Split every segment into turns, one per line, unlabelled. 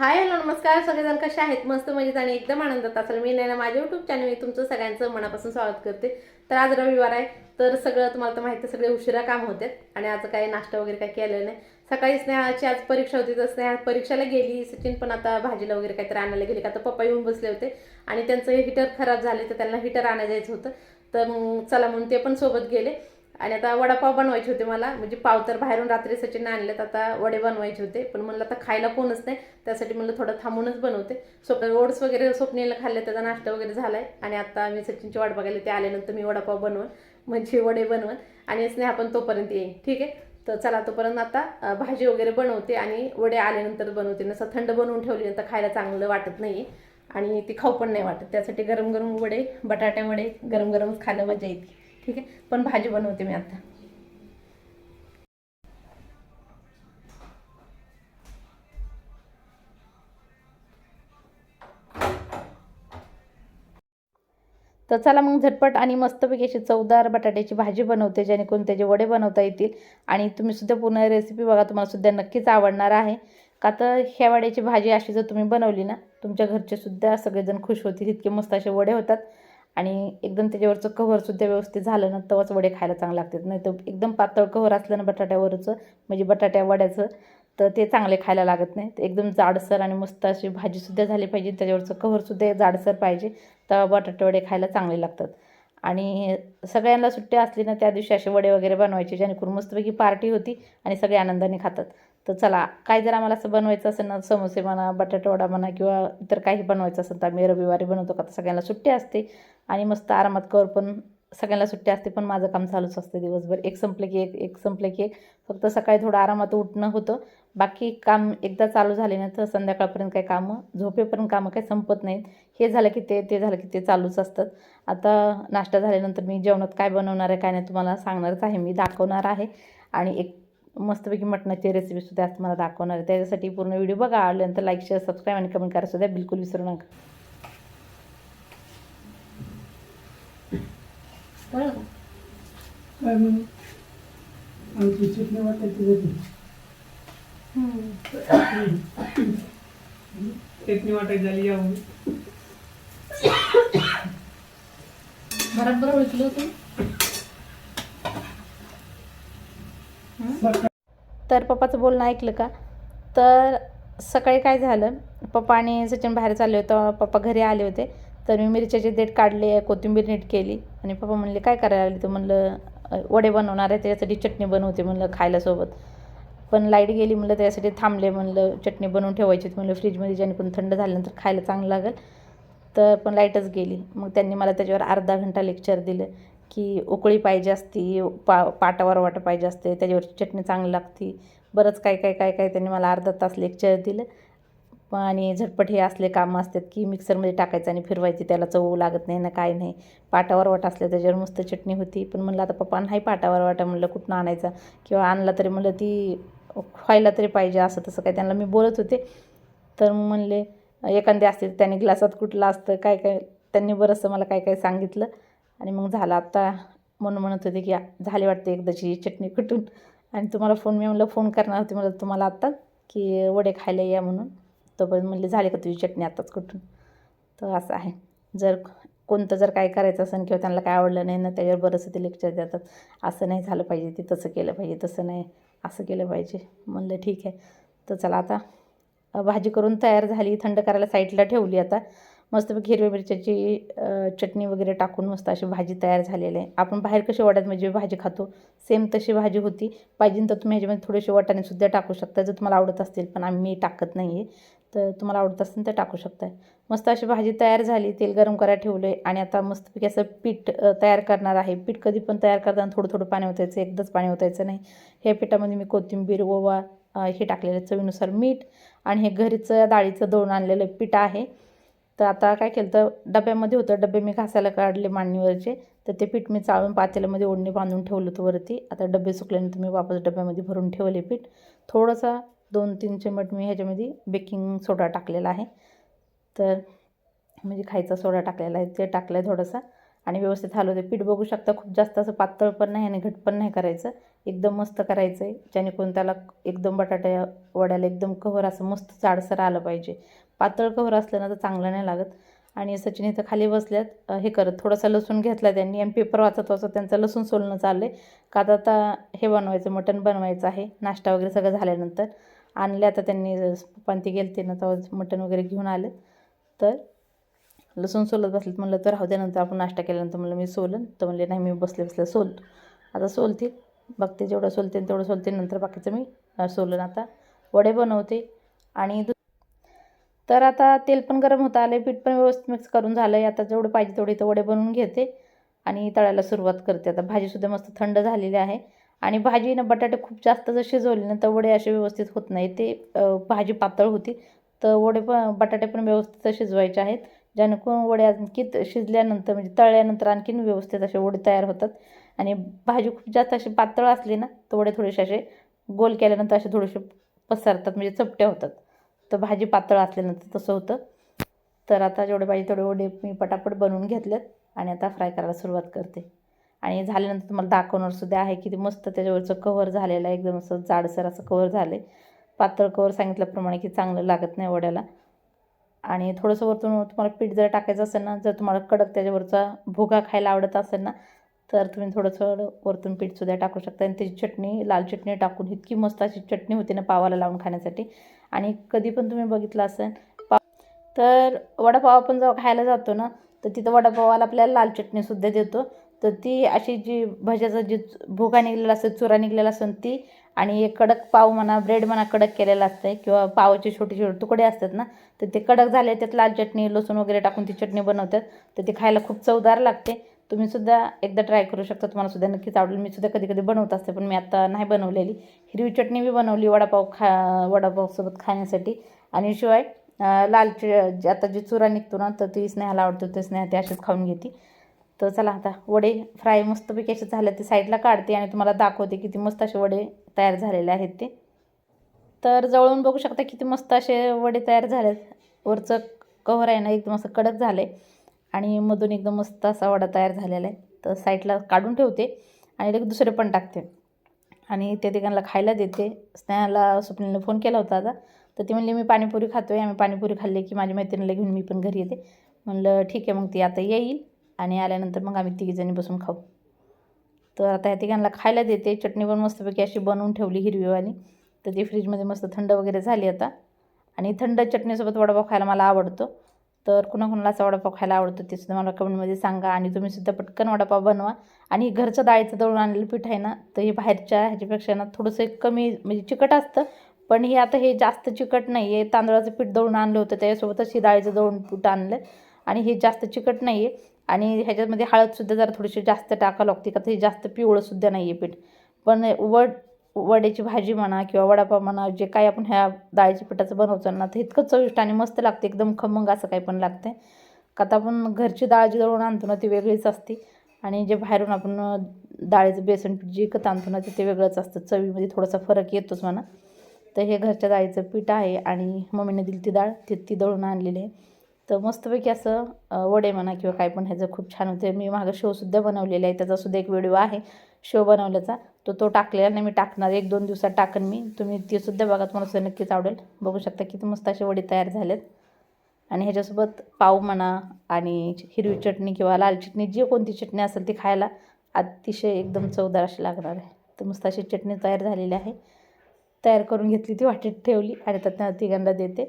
Hi hello नमस्कार. सगळेजण कसे आहेत? मस्त मजेत आणि एकदम आनंदात असेल. मी नैना माझ्या युट्यूब चॅनल मी तुमचं सगळ्यांचं मनापासून स्वागत करते. तर आज रविवार आहे. तर सगळं तुम्हाला तर माहिती सगळे उशिरा काम होते आणि आज काही नाश्ता वगैरे काही केलेलं नाही. सकाळी स्नेहाची आज परीक्षा होती तर स्नेहा परीक्षेला गेली. सचिन पण आता भाजीला वगैरे काहीतरी आणायला गेले. का आता पप्पा येऊन बसले होते आणि त्यांचं हिटर खराब झाले तर त्यांना हिटर आणायला जायचं होतं. तर मग चला म्हणून ते पण सोबत गेले. आणि आता वडापाव बनवायचे होते मला. म्हणजे पाव तर बाहेरून रात्री सचिन आणलेत आता वडे बनवायचे होते. पण म्हणलं आता खायला कोणच नाही. त्यासाठी म्हणलं थोडं थांबूनच बनवते. स्वप्न ओट्स वगैरे स्वप्नेला खाल्ले त्याचा नाश्ता वगैरे झाला आहे आणि आता मी सचिनची वाट बघायला ते आल्यानंतर मी वडापाव बनवून म्हणजे वडे बनवून. आणि स्नेहा पण तोपर्यंत येईन. ठीक आहे? तर चला तोपर्यंत आता भाजी वगैरे बनवते आणि वडे आल्यानंतर बनवते. नसं थंड बनवून ठेवली नंतर खायला चांगलं वाटत नाही आणि ती खाऊ पण नाही वाटत. त्यासाठी गरम गरम वडे बटाट्या वडे गरम गरमच खायला मजा येते. ठीक आहे? पण भाजी बनवते मी आता. तर चला मग झटपट आणि मस्तपैकी अशी चवदार बटाट्याची भाजी बनवते जेणेकरून त्याचे वडे बनवता येतील. आणि तुम्ही सुद्धा पूर्ण रेसिपी बघा तुम्हाला सुद्धा नक्कीच आवडणार आहे. का तर ह्या वड्याची भाजी अशी जर तुम्ही बनवली ना तुमच्या घरचे सुद्धा सगळेजण खुश होतील इतके मस्त असे वडे होतात. आणि एकदम त्याच्यावरचं कव्हरसुद्धा व्यवस्थित झालं ना तेव्हाच वडे खायला चांगले लागतात. नाही तर एकदम पातळ कव्हर असलं ना बटाट्यावरचं म्हणजे बटाट्या वड्याचं तर ते चांगले खायला लागत नाही तर एकदम जाडसर आणि मस्त अशी भाजीसुद्धा झाली पाहिजे त्याच्यावरचं कव्हरसुद्धा जाडसर पाहिजे तर बटाटे वडे खायला चांगले लागतात. आणि सगळ्यांना सुट्ट्या असली ना त्या दिवशी असे वडे वगैरे बनवायचे जेणेकरून मस्तपैकी पार्टी होती आणि सगळे आनंदाने खातात. तर चला काय जर आम्हाला असं बनवायचं असेल ना समोसे म्हणा बटाटवडा म्हणा किंवा इतर काही बनवायचं असेल तर आम्ही रविवारी बनवतो का तर सगळ्यांना सुट्टी असते. आणि मस्त आरामात कर पण सगळ्यांना सुट्टी असते पण माझं काम चालूच असते दिवसभर. एक संपलं की एक एक संपलं की एक. फक्त सकाळी थोडं आरामात उठणं होतं. बाकी काम एकदा चालू झाले ना तर संध्याकाळपर्यंत काही कामं झोपेपर्यंत कामं काही संपत नाहीत. हे झालं की ते ते झालं की ते चालूच असतात. आता नाश्ता झाल्यानंतर मी जेवणात काय बनवणार आहे काय नाही तुम्हाला सांगणारच आहे. मी दाखवणार आहे. आणि एक मस्तपैकी मटणाची रेसिपीसुद्धा आज तुम्हाला दाखवणार आहे. त्याच्यासाठी पूर्ण व्हिडिओ बघा. आवडल्यानंतर लाईक शेअर सबस्क्राईब आणि कमेंट करायला सुद्धा. बिलकुल विसरू नका. बरोबर ओळखलं होतं? तर पप्पाचं बोलणं ऐकलं का? तर सकाळी काय झालं? पप्पा आणि सचिन बाहेर चालले होते. पप्पा घरी आले होते. तर मी मिरच्याचे देठ काढले कोथिंबीर नीट केली. आणि पप्पा म्हणले काय करायला लागले तर म्हणलं वडे बनवणार आहे त्याच्यासाठी चटणी बनवते म्हणलं खायला सोबत पण लाइट गेली म्हणलं त्यासाठी थांबले म्हणलं चटणी बनवून ठेवायची म्हणलं फ्रीजमध्ये जेणेकरून थंड झाल्यानंतर खायला चांगलं लागेल. तर पण लाईटच गेली. मग त्यांनी मला त्याच्यावर अर्धा घंटा लेक्चर दिलं. की उकळी पाहिजे असती पा पाटावर वाट पाहिजे असते त्याच्यावर चटणी चांगली लागती. बरंच काय काय काय काय त्यांनी मला अर्धा तास लेक्चर दिलं. आणि झटपट हे असले कामं असतात की मिक्सरमध्ये टाकायचं आणि फिरवायची त्याला चव लागत नाही ना काय नाही. पाटावर वाट असले त्याच्यावर मस्त चटणी होती. पण म्हणलं आता पप्पा नाही पाटावर वाटा म्हणलं कुठनं आणायचा? किंवा आणला तरी म्हणलं ती व्हायला तरी पाहिजे असं तसं काय त्यांना मी बोलत होते. तर म्हणले एखादे असते त्याने ग्लासात कुठलं असतं काय काय? त्यांनी बरंचसं मला काय काय सांगितलं. आणि मग झालं आत्ता म्हणून म्हणत होते की झाली वाटते एकदाची चटणी कुठून? आणि तुम्हाला फोन मी म्हणलं फोन करणार होते. म्हणलं तुम्हाला आत्ता की वडे खायला या म्हणून. तोपर्यंत म्हणले झाली का तुझी चटणी आत्ताच कुठून? तर असं आहे. जर कोणतं जर काय करायचं असेल किंवा त्यांना काय आवडलं नाही ना त्याच्यावर बरंचसं ते लेक्चर देतात. असं नाही झालं पाहिजे ते तसं केलं पाहिजे तसं नाही असं केलं पाहिजे. म्हणलं ठीक आहे तर चला आता भाजी करून तयार झाली थंड करायला साईडला ठेवली आता. मस्तपैकी हिरव्या मिरच्याची चटणी वगैरे टाकून मस्त अशी भाजी तयार झालेली आहे. आपण बाहेर कशी वड्यात म्हणजे भाजी खातो सेम तशी भाजी होती. पाहिजे तर तुम्ही ह्याच्यामध्ये थोडेसे वाटाणेसुद्धा टाकू शकता जर तुम्हाला आवडत असतील पण आम्ही टाकत नाही आहे तर तुम्हाला आवडत असेल तर टाकू शकता. मस्त अशी भाजी तयार झाली तेल गरम करायला ठेवलं आहे आणि आता मस्तपैकी असं पीठ तयार करणार आहे. पीठ कधी पण तयार करताना थोडं थोडं पाणी ओतायचं एकदाच पाणी ओतायचं नाही. ह्या पिठामध्ये मी कोथिंबीर ओवा हे टाकलेलं चवीनुसार मीठ आणि हे घरीचं डाळीचं दळून आणलेलं पीठ आहे. तर आता काय केलं तर डब्यामध्ये होतं डबे मी घासायला काढले मांडणीवरचे तर ते पीठ मी चाळून पातेल्यामध्ये ओढणी बांधून ठेवलं होतं वरती. आता डबे सुकल्यानंतर मी वापस डब्यामध्ये भरून ठेवले पीठ. थोडंसं दोन तीन चिमट मी ह्याच्यामध्ये बेकिंग सोडा टाकलेला आहे. तर म्हणजे खायचा सोडा टाकलेला आहे ते टाकलं आहे थोडंसं. आणि व्यवस्थित हलवते पीठ बघू शकता खूप जास्त असं पातळ पण नाही आणि घट पण नाही करायचं. एकदम मस्त करायचं आहे. जेणेकरून त्याला एकदम बटाट्या वड्याला एकदम कव्हर असं मस्त जाडसर आलं पाहिजे. पातळ कव्हर असलं ना तर चांगलं नाही लागत. आणि सचिन इथं खाली बसल्यात. हे करत थोडासा लसूण घेतला त्यांनी आणि पेपर वाचत वाचत त्यांचं लसूण सोलणं चाललं आहे का तर आता हे बनवायचं मटण बनवायचं आहे. नाश्ता वगैरे सगळं झाल्यानंतर. आणले आता त्यांनी पप्पांती ती गेलते ना तेव्हा मटण वगैरे घेऊन आले तर लसूण सोलत बसलेत म्हणलं तर राहू नंतर आपण नाश्ता केल्यानंतर म्हणलं मी सोलन. तर म्हणले नाही मी बसले बसले सोल आता सोलतील बघते जेवढं सोलते तेवढं सोलते. नंतर बाकीचं मी सोलन आता. वडे बनवते. आणि दु तर आता तेल पण गरम होतं आलं पीठ पण व्यवस्थित मिक्स करून झालं आहे आता जेवढं पाहिजे तेवढे तर वडे बनवून घेते. आणि तळायला सुरुवात करते. आता भाजीसुद्धा मस्त थंड झालेली आहे. आणि भाजी ना बटाटे खूप जास्त जर शिजवले ना तर वडे असे व्यवस्थित होत नाही ते भाजी पातळ होती. तर वडे पण बटाटे पण व्यवस्थित शिजवायचे आहेत. जेणेकरून वडे आणखी शिजल्यानंतर म्हणजे तळल्यानंतर आणखीन व्यवस्थित असे वडे तयार होतात. आणि भाजी खूप जास्त अशी पातळ असली ना तर वडे थोडेसे असे गोल केल्यानंतर असे थोडेसे पसरतात म्हणजे चपट्या होतात. तर भाजी पातळ असल्यानंतर तसं होतं. तर आता जेवढे पाहिजे तेवढे वडे मी पटापट बनवून घेतलेत आणि आता फ्राय करायला सुरुवात करते. आणि झाल्यानंतर तुम्हाला दाखवणार सुद्धा आहे की ते मस्त त्याच्यावरचं कव्हर झालेलं आहे. एकदम असं जाडसर असं कव्हर झालं आहे पातळ कव्हर सांगितल्याप्रमाणे की चांगलं लागत नाही वड्याला. आणि थोडंसं वरतून तुम्हाला पीठ जर टाकायचं असेल ना जर तुम्हाला कडक त्याच्यावरचा भुगा खायला आवडत असेल ना तर तुम्ही थोडंसं वरतून पीठसुद्धा टाकू शकता. आणि त्याची चटणी लाल चटणी टाकून इतकी मस्त अशी चटणी होती ना पावाला लावून खाण्यासाठी. आणि कधी पण तुम्ही बघितलं असेल पाव तर वडापाव आपण जेव्हा खायला जातो ना तर तिथं वडापावाला आपल्याला लाल चटणीसुद्धा देतो. तर ती अशी जी भज्याचा जी भोगा निघलेला असतो चुरा निघलेला असतो ती आणि एक कडक पाव म्हणा ब्रेड म्हणा कडक केलेला असतं किंवा पावाचे छोटे छोटे तुकडे असतात ना तर ते कडक झाले त्यात लाल चटणी लसूण वगैरे टाकून ती चटणी बनवतात तर ती खायला खूप चवदार लागते. तुम्ही सुद्धा एकदा ट्राय करू शकता तुम्हाला सुद्धा नक्कीच आवडेल. मी सुद्धा कधी कधी बनवत असते पण मी आता नाही बनवलेली. हिरवी चटणी बी बनवली वडापाव खा वडापावसोबत खाण्यासाठी. आणि शिवाय लाल जे आता जी चुरा निघतो ना तर ती स्नेहाला आवडतो ते स्नेहा ते असेच खाऊन घेते. तर चला आता वडे फ्राय मस्तपैकी असे झाले ते साईडला काढते आणि तुम्हाला दाखवते किती मस्त असे वडे तयार झालेले आहेत ते. तर जवळून बघू शकता किती मस्त असे वडे तयार झालेत. वरचं कव्हर आहे ना एकदम असं कडक झालं आहे आणि मधून एकदम मस्त असा वडा तयार झालेला आहे. तर साईडला काढून ठेवते आणि लगेच दुसरे पण टाकते. आणि त्या तिघांना खायला देते. स्नेहाला स्वप्नीलने फोन केला होता आता. तर ती म्हणली मी पाणीपुरी खातो आहे आम्ही पाणीपुरी खाल्ली की माझ्या मैत्रिणीला घेऊन मी पण घरी येते. म्हणलं ठीक आहे मग ती आता येईल. आणि आल्यानंतर मग आम्ही तिघीजणी बसून खाऊ. तर आता ह्या तिघांना खायला देते. चटणी पण मस्तपैकी अशी बनवून ठेवली हिरवीवाली. तर ती फ्रीजमध्ये मस्त थंड वगैरे झाली आता. आणि थंड चटणीसोबत वडापाव खायला मला आवडतो. तर कुणाकुणाला असा वडापाव खायला आवडतो ते सुद्धा मला कमेंटमध्ये सांगा आणि तुम्हीसुद्धा पटकन वडापाव बनवा. आणि घरचं डाळीचं दळून आणलेलं पीठ आहे ना तर हे बाहेरच्या ह्याच्यापेक्षा ना थोडंसं कमी म्हणजे चिकट असतं. पण हे आता हे जास्त चिकट नाही आहे तांदळाचं पीठ दळून आणलं होतं त्याच्यासोबतच हे डाळीचं दळून पीठ आणलं. आणि हे जास्त चिकट नाही आहे आणि ह्याच्यामध्ये हळदसुद्धा जरा थोडीशी जास्त टाकावं लागते का ते जास्त पिवळंसुद्धा नाही आहे पीठ. पण वड वड्याची भाजी म्हणा किंवा वडापाव म्हणा जे काही आपण ह्या डाळीच्या पिठाचं बनवतो ना तर इतकं चविष्ट आणि मस्त लागते एकदम खमंग असं काही पण लागते का तर आपण घरची डाळ जी दळून आणतो ना ती वेगळीच असते. आणि जे बाहेरून आपण डाळीचं बेसन पीठ जे इकत आणतो ना ते वेगळंच असतं. चवीमध्ये थोडासा फरक येतोच म्हणा. तर हे घरच्या डाळीचं पीठ आहे आणि मम्मीने दिली ती डाळ ती ती दळून आणलेली आहे. तर मस्तपैकी असं वडे म्हणा किंवा काय पण ह्याचं खूप छान होते मी मागं शोसुद्धा बनवलेला आहे. त्याचासुद्धा एक व्हिडिओ आहे. शो बनवल्याचा. तो तो टाकलेला नाही मी टाकणार. एक दोन दिवसात टाकन मी. तुम्ही ते सुद्धा बघा. तुम्हाला सुद्धा नक्कीच आवडेल. बघू शकता किती मस्त असे वडे तयार झालेत. आणि ह्याच्यासोबत पाव म्हणा आणि हिरवी चटणी किंवा लाल चटणी जी कोणती चटणी असेल ती खायला अतिशय एकदम चवदार अशी लागणार आहे. तर मस्त अशी चटणी तयार झालेली आहे. तयार करून घेतली ती वाटेत ठेवली आणि त्यात तिघांना देते.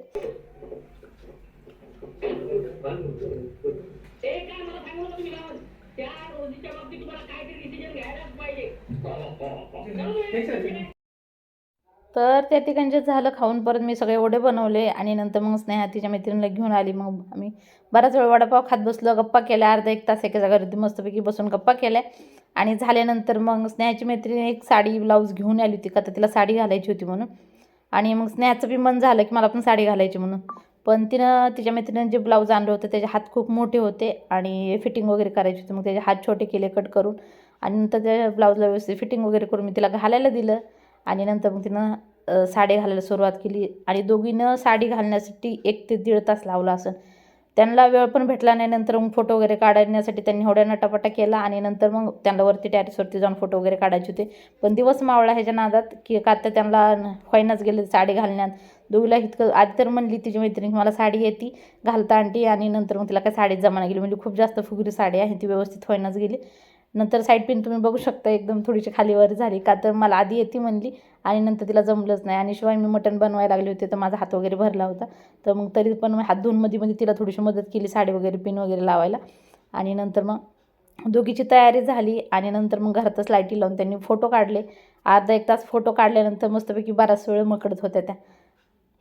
तर त्या ठिकाणी जे झालं खाऊन परत मी सगळे वडे बनवले आणि नंतर मग स्नेहा तिच्या मैत्रिणीला घेऊन आली. मग आम्ही बराच वेळ वडापाव खात बसलो गप्पा केल्या. अर्धा एक तास एका जागेवरती मस्तपैकी बसून गप्पा केल्या. आणि झाल्यानंतर मग स्नेहाची मैत्रीण एक साडी ब्लाऊज घेऊन आली होती. का तर तिला साडी घालायची होती म्हणून. आणि मग स्नेहाचं बी मन झालं की मला पण साडी घालायची म्हणून. पण तिनं तिच्या मैत्रिणीनं जे ब्लाऊज आणलं होतं त्याचे हात खूप मोठे होते आणि फिटिंग वगैरे करायची होती. मग त्याचे हात छोटे केले कट करून. आणि नंतर त्या ब्लाऊजला व्यवस्थित फिटिंग वगैरे करून मी तिला घालायला दिलं. आणि नंतर मग तिनं साडी घालायला सुरुवात केली. आणि दोघीनं साडी घालण्यासाठी एक ते दीड तास लावला असं. त्यांना वेळ पण भेटला नाही. नंतर मग फोटो वगैरे काढण्यासाठी त्यांनी होड्या नटापटा केला आणि नंतर मग त्यांना वरती टॅरिसवरती जाऊन फोटो वगैरे काढायचे होते. पण दिवस मावळा ह्याच्या नादात की का तर त्यांना व्हायनाच गेले साडी घालण्यात. दोघीला इतकं आधी तर म्हणली तिची मैत्रिणी मला साडी येते घालता आणटी आणि नंतर मग तिला काय साडीत जमाना गेली. म्हणजे खूप जास्त फुगरी साडी आहे ती व्यवस्थित व्हायनाच गेली. नंतर साईड पिन तुम्ही बघू शकता एकदम थोडीशी खालीवर झाली. का तर मला आधी येते म्हणली आणि नंतर तिला जमलंच नाही. आणि शिवाय मी मटण बनवायला लागले होते तर माझा हात वगैरे भरला होता. तर मग तरी पण मी हात धुवून मध्ये मध्ये तिला थोडीशी मदत केली साडी वगैरे पिन वगैरे लावायला. आणि नंतर मग दोघीची तयारी झाली. आणि नंतर मग घरातच लाईटी लावून त्यांनी फोटो काढले. अर्धा एक तास फोटो काढल्यानंतर मस्तपैकी बराच वेळ मकडत होत्या त्या.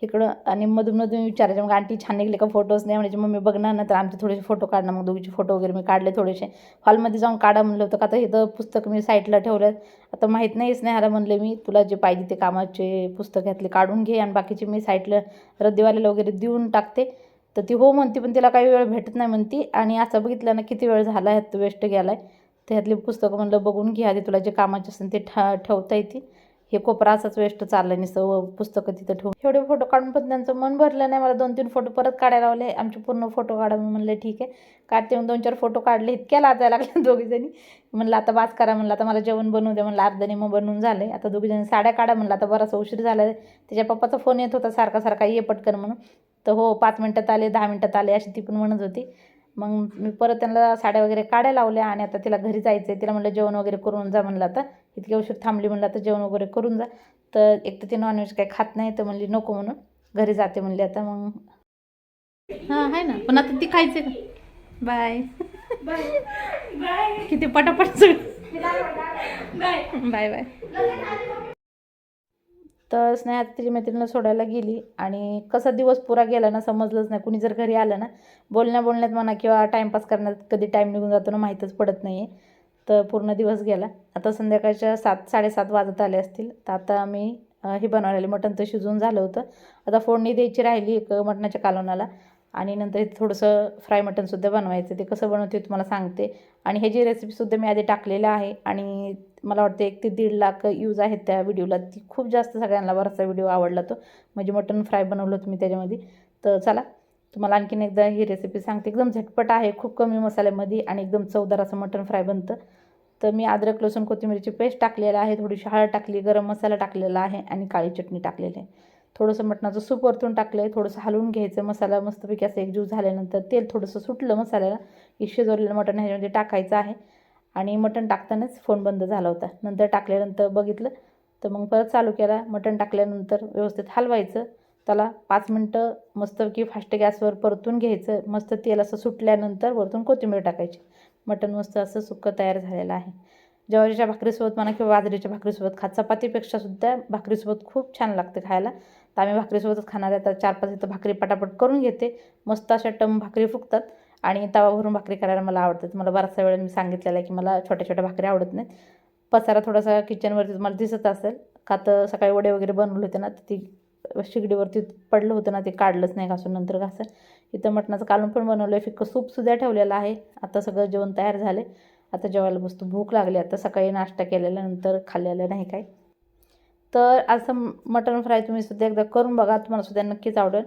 इकडं आणि मधून मधून विचारायचे मग आंटी छान निघले का फोटोज नाही म्हणायचे मम्मी बघणार ना तर आमचे थोडेसे फोटो काढणं मग दोघीचे फोटो वगैरे मी काढले थोडेसे. हॉलमध्ये जाऊन काढा म्हणलं होतं का तर इथं पुस्तक मी साईडला ठेवलं आता माहीत नाही स्नेहाला म्हणले मी तुला जे पाहिजे ते कामाचे पुस्तक घातले काढून घे आणि बाकीचे मी साईडला रद्दीवाल्याला वगैरे देऊन टाकते. तर ती हो म्हणते पण तिला काही वेळ भेटत नाही म्हणती. आणि असं बघितलं ना किती वेळ झाला ह्यात वेस्ट गेला आहे तर ह्यातली पुस्तकं म्हणलं बघून घे आधी तुला जे कामाचे असेल ते ठा ठेवता येते हे कोपरा असंच वेस्ट चाललं नुसतं व पुस्तकं तिथं ठेवून. एवढे फोटो काढून पण त्यांचं मन भरलं नाही. मला दोन तीन फोटो परत काढायला लावले. आमचे पूर्ण फोटो काढा मी म्हणलं ठीक आहे. काढते मग दोन चार फोटो काढले. इतक्या लाजायला लागले दोघीजणी म्हणलं आता बास करा. म्हणलं आता मला जेवण बनवू द्या म्हणलं अर्धने मग बनवून झाले आता दोघीजणी साड्या काढा. म्हणलं आता बराच उशीर झाला. त्याच्या पप्पाचा फोन येत होता सारखा सारखा ये पटकन. म्हणून. तर हो पाच मिनटात आले दहा मिनटात आले. अशी ती पण म्हणत होती. मग मी परत त्यांना साड्या वगैरे काढायला लावल्या आणि आता तिला घरी जायचं आहे तिला म्हणलं जेवण वगैरे करून जा म्हणलं आता. इतके उशीर थांबली म्हणलं आता जेवण वगैरे करून जा. तर एक तर ती नॉनव्हेज काही खात नाही तर म्हणली नको म्हणून घरी जाते म्हणली आता मग. हां आहे ना. पण आता ती खायचे का? बाय. किती पटापट बाय. बाय तर स्नेहा तिची मैत्रिणीला सोडायला गेली आणि कसा दिवस पुरा गेला ना समजलंच नाही. कुणी जर घरी आलं ना बोलण्या बोलण्यात म्हणा किंवा टाईमपास करण्यात कधी टाईम निघून जातो ना माहीतच पडत नाही आहे तर पूर्ण दिवस गेला. आता संध्याकाळच्या सात साडेसात वाजत आले असतील. तर आता मी हे बनवलेले मटण तर शिजवून झालं होतं. आता फोडणी द्यायची राहिली एक मटणाच्या कालवणाला. आणि नंतर इथे थोडंसं फ्राय मटनसुद्धा बनवायचं ते कसं बनवते तुम्हाला सांगते. आणि हे जी रेसिपीसुद्धा मी आधी टाकलेलं आहे आणि मला वाटतं एक ते दीड लाख यूज आहेत त्या व्हिडिओला ती खूप जास्त सगळ्यांना बराचसा व्हिडिओ आवडला तो. म्हणजे मटन फ्राय बनवलं होतं मी त्याच्यामध्ये. तर चला तुम्हाला आणखीन एकदा ही रेसिपी सांगते. एकदम झटपट आहे खूप कमी मसाल्यामध्ये आणि एकदम चवदार असं मटण फ्राय बनतं. तर मी अद्रक लसूण कोथिंबीरची पेस्ट टाकलेलं आहे. थोडीशी हळद टाकली गरम मसाला टाकलेला आहे आणि काळी चटणी टाकलेली आहे. थोडंसं मटणाचं सूप वरतून टाकलं आहे थोडंसं हलवून घ्यायचं मसाला मस्तपैकी असं एकजीव झाल्यानंतर तेल थोडंसं सुटलं मसाल्याला की शिजवलेलं मटण ह्याच्यामध्ये टाकायचं आहे. आणि मटण टाकतानाच फोन बंद झाला होता. नंतर टाकल्यानंतर बघितलं तर मग परत चालू केला. मटण टाकल्यानंतर व्यवस्थित हलवायचं. त्याला पाच मिनटं मस्तपैकी फास्ट गॅसवर परतून घ्यायचं. मस्त तेल असं सुटल्यानंतर वरतून कोथिंबीर टाकायची. मटण मस्त असं सुक्कं तयार झालेलं आहे. ज्वारीच्या भाकरीसोबत म्हणा किंवा बाजरीच्या भाकरीसोबत खा चपातीपेक्षा सुद्धा भाकरीसोबत खूप छान लागते खायला. तर आम्ही भाकरीसोबतच खाणार आहे. तर चार पाच इथं भाकरी पटापट करून घेते. मस्त अशा टम भाकरी फुकतात आणि तवा भरून भाकरी करायला मला आवडतात. मला बराचसा वेळ मी सांगितलेलं आहे की मला छोट्या छोट्या भाकरी आवडत नाहीत. पसारा थोडासा किचनवरती तुम्हाला दिसत असेल. का तर सकाळी वडे वगैरे बनवले होते ना ती शिगडीवरती पडलं होतं ना ते काढलंच नाही घासून नंतर घासं इथं मटणाचं कालून पण बनवलं आहे फिक्क सूपसुद्धा ठेवलेलं आहे. आता सगळं जेवण तयार झाले आता जेवायला बसतो. भूक लागली आता. सकाळी नाश्ता केल्यानंतर खाल्लेलं नाही काय? तर असं मटण फ्राय तुम्ही सुद्धा एकदा करून बघा. तुम्हाला सुद्धा नक्कीच आवडेल.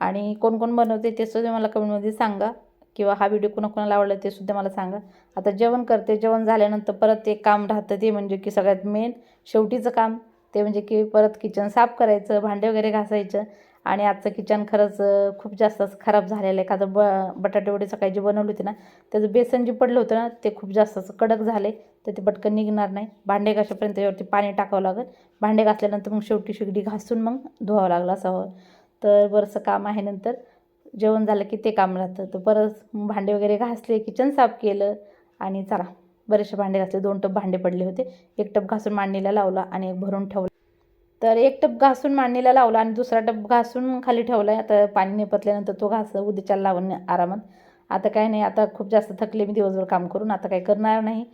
आणि कोण कोण बनवते ते सुद्धा मला कमेंटमध्ये सांगा. किंवा हा व्हिडिओ कोणाकोणाला आवडला ते सुद्धा मला सांगा. आता जेवण करते. जेवण झाल्यानंतर परत एक काम राहतं ते म्हणजे की सगळ्यात मेन शेवटीचं काम. ते म्हणजे की परत किचन साफ करायचं भांडे वगैरे घासायचं. आणि आजचं किचन खरंच खूप जास्त खराब झालेलं आहे. का ब बटाटेवडे सकाळी जे बनवले होती ना त्याचं बेसन जे पडलं होतं ना ते खूप जास्त असं कडक झाले तर ते पटकन निघणार नाही. भांडे घासापर्यंत त्याच्यावरती पाणी टाकावं लागेल? भांडे घासल्यानंतर मग शेवटी शेगडी घासून मग धुवावं लागलं असं तर बरंचसं काम आहे नंतर. जेवण झालं की ते काम राहतं. तर परत भांडे वगैरे घासले किचन साफ केलं आणि चला. बरेचसे भांडे घासले. दोन टप भांडे पडले होते. एक टप घासून मांडणीला लावला आणि एक भरून ठेवला. तर एक टप घासून मांडणीला लावला आणि दुसरा टप घासून खाली ठेवला आता पाणी निपतल्यानंतर तो घास उद्याच्याला लावून आरामात. आता काय नाही आता खूप जास्त थकले मी दिवसभर काम करून. आता काही करणार नाही.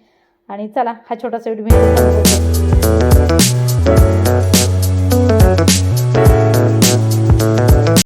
आणि चला हा छोटासा व्हिडिओ